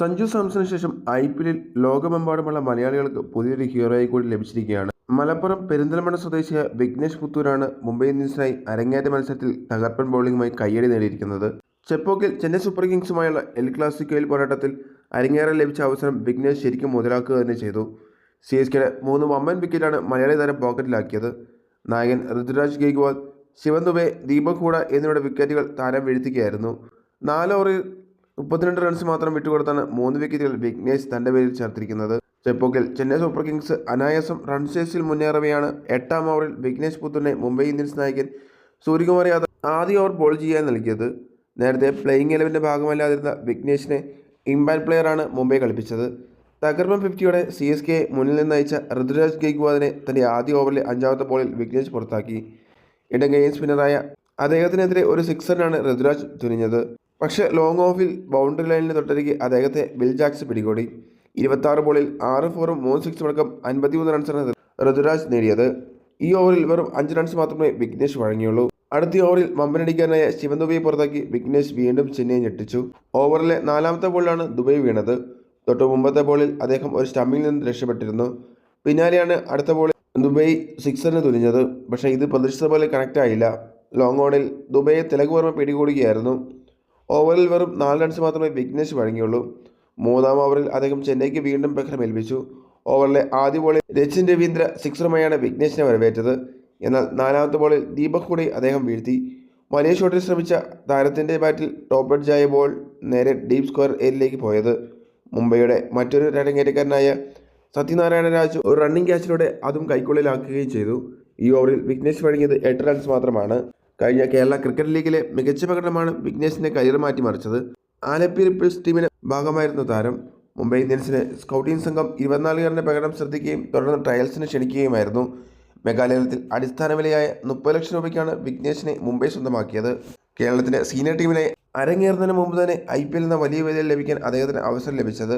സഞ്ജു സാംസണിന് ശേഷം I P എല്ലിൽ ലോകമെമ്പാടുമുള്ള മലയാളികൾക്ക് പുതിയൊരു ഹീറോയെ കൂടി ലഭിച്ചിരിക്കുകയാണ്. മലപ്പുറം പെരിന്തൽമണ്ണ സ്വദേശിയായ വിഘ്നേഷ് പുത്തൂരാണ് മുംബൈ ഇന്ത്യൻസിനായി അരങ്ങേറ്റ മത്സരത്തിൽ തകർപ്പൻ ബൗളിംഗുമായി കയ്യടി നേടിയിരിക്കുന്നത്. ചെപ്പോക്കിൽ ചെന്നൈ സൂപ്പർ കിങ്സുമായുള്ള എൽ ക്ലാസിക്കോയിൽ പോരാട്ടത്തിൽ അരങ്ങേറാൻ ലഭിച്ച അവസരം വിഘ്നേഷ് ശരിക്കും മുതലാക്കുക തന്നെ ചെയ്തു. സി എസ് കെയുടെ മൂന്ന് വമ്പൻ വിക്കറ്റാണ് മലയാളി താരം പോക്കറ്റിലാക്കിയത്. നായകൻ ഋതുരാജ് ഗെയ്ഗ്വാൾ ശിവൻ ദുബെ ദീപക് ഹൂഡ എന്നിവരുടെ വിക്കറ്റുകൾ താരം വീഴ്ത്തുകയായിരുന്നു. നാല് മുപ്പത്തിരണ്ട് റൺസ് മാത്രം വിട്ടുകൊടുത്താണ് മൂന്ന് വിക്കറ്റുകൾ വിഘ്നേഷ് തന്റെ പേരിൽ ചേർത്തിരിക്കുന്നത്. ചെപ്പോക്കിൽ ചെന്നൈ സൂപ്പർ കിങ്സ് അനായാസം റൺസേസിൽ മുന്നേറവെയാണ് എട്ടാം ഓവറിൽ വിഘ്നേഷ് പുത്തൂരിനെ മുംബൈ ഇന്ത്യൻസ് നായകൻ സൂര്യകുമാർ യാദവ് ആദ്യ ഓവർ ബോൾ ചെയ്യാൻ നൽകിയത്. നേരത്തെ പ്ലേയിങ് ഇലവന്റെ ഭാഗമല്ലാതിരുന്ന വിഘ്നേഷിനെ ഇമ്പാക്ട് പ്ലെയറാണ് മുംബൈ കളിപ്പിച്ചത്. തകർപ്പൻ ഫിഫ്റ്റിയോടെ സി എസ് കെ മുന്നിൽ നിന്ന് അയച്ച ഋതുരാജ് ഗെയ്ക്വാദിനെ തന്റെ ആദ്യ ഓവറിലെ അഞ്ചാമത്തെ ബോളിൽ വിഘ്നേഷ് പുറത്താക്കി. ഇടങ്കയൻ സ്പിന്നറായ അദ്ദേഹത്തിനെതിരെ ഒരു സിക്സറിനാണ് ഋതുരാജ് തുനിഞ്ഞത്. പക്ഷേ ലോങ് ഓഫിൽ ബൗണ്ടറി ലൈനിന് തൊട്ടരികെ അദ്ദേഹത്തെ ബിൽ ജാക്സ് പിടികൂടി. ഇരുപത്തി ബോളിൽ ആറ് ഫോറും മൂന്ന് സിക്സും അടക്കം അൻപത്തിമൂന്ന് റൺസാണ് ഋതുരാജ് നേടിയത്. ഈ ഓവറിൽ വെറും അഞ്ച് റൺസ് മാത്രമേ വിഘ്നേഷ് വഴങ്ങിയുള്ളൂ. അടുത്ത ഓവറിൽ മമ്പനടിക്കാനായ ശിവൻ ദുബൈയെ പുറത്താക്കി വിഘ്നേഷ് വീണ്ടും ചെന്നൈ ഞെട്ടിച്ചു. ഓവറിലെ നാലാമത്തെ ബോളിലാണ് ദുബൈ വീണത്. തൊട്ട് മുമ്പത്തെ ബോളിൽ അദ്ദേഹം ഒരു സ്റ്റമ്പിൽ നിന്ന് രക്ഷപ്പെട്ടിരുന്നു. പിന്നാലെയാണ് അടുത്ത ബോളിൽ ദുബൈ സിക്സറിന് തുനിഞ്ഞത്. പക്ഷേ ഇത് പ്രതീക്ഷിച്ച പോലെ കണക്റ്റ് ആയില്ല. ലോങ് ഓണിൽ ദുബൈയെ തിലകുവർമ്മ പിടികൂടുകയായിരുന്നു. ഓവറിൽ വെറും നാല് റൺസ് മാത്രമേ വിഘ്നേഷ് വഴങ്ങിയുള്ളൂ. മൂന്നാം ഓവറിൽ അദ്ദേഹം ചെന്നൈക്ക് വീണ്ടും ബഹ്റം ഏൽപ്പിച്ചു. ഓവറിലെ ആദ്യ ബോളിൽ രച്ചിൻ രവീന്ദ്ര സിക്സറുമായാണ് വിഘ്നേഷിനെ വരവേറ്റത്. എന്നാൽ നാലാമത്തെ ബോളിൽ ദീപക് കൂടി അദ്ദേഹം വീഴ്ത്തി. വലിയ ഷോട്ടിൽ ശ്രമിച്ച താരത്തിന്റെ ബാറ്റിൽ ടോപ്പ് എഡ്ജായ ബോൾ നേരെ ഡീപ് സ്ക്വയർ ഏരിയയിലേക്ക് പോയത്. മുംബൈയുടെ മറ്റൊരു രടങ്ങേറ്റക്കാരനായ സത്യനാരായണ രാജു ഒരു റണ്ണിംഗ് ക്യാച്ചിലൂടെ അതും കൈക്കുള്ളിലാക്കുകയും ചെയ്തു. ഈ ഓവറിൽ വിഘ്നേഷ് വഴങ്ങിയത് എട്ട് റൺസ് മാത്രമാണ്. കഴിഞ്ഞ കേരള ക്രിക്കറ്റ് ലീഗിലെ മികച്ച പ്രകടനമാണ് വിഘ്നേഷിന്റെ കരിയർ മാറ്റിമറിച്ചത്. ആലപ്പി റിപ്പിൾസ് ടീമിന് ഭാഗമായിരുന്ന താരം മുംബൈ ഇന്ത്യൻസിന് സ്കൗട്ടിംഗ് സംഘം ഇരുപത്തിനാലുകാരന്റെ പ്രകടനം ശ്രദ്ധിക്കുകയും തുടർന്ന് ട്രയൽസിന് ക്ഷണിക്കുകയുമായിരുന്നു. മെഗാലയത്തിൽ അടിസ്ഥാന വിലയായ മുപ്പത് ലക്ഷം രൂപയ്ക്കാണ് വിഘ്നേഷിനെ മുംബൈ സ്വന്തമാക്കിയത്. കേരളത്തിന്റെ സീനിയർ ടീമിനെ അരങ്ങേറുന്നതിന് മുമ്പ് തന്നെ ഐ പി എൽ എന്ന വലിയ വേദിയിൽ ലഭിക്കാൻ അദ്ദേഹത്തിന് അവസരം ലഭിച്ചത്.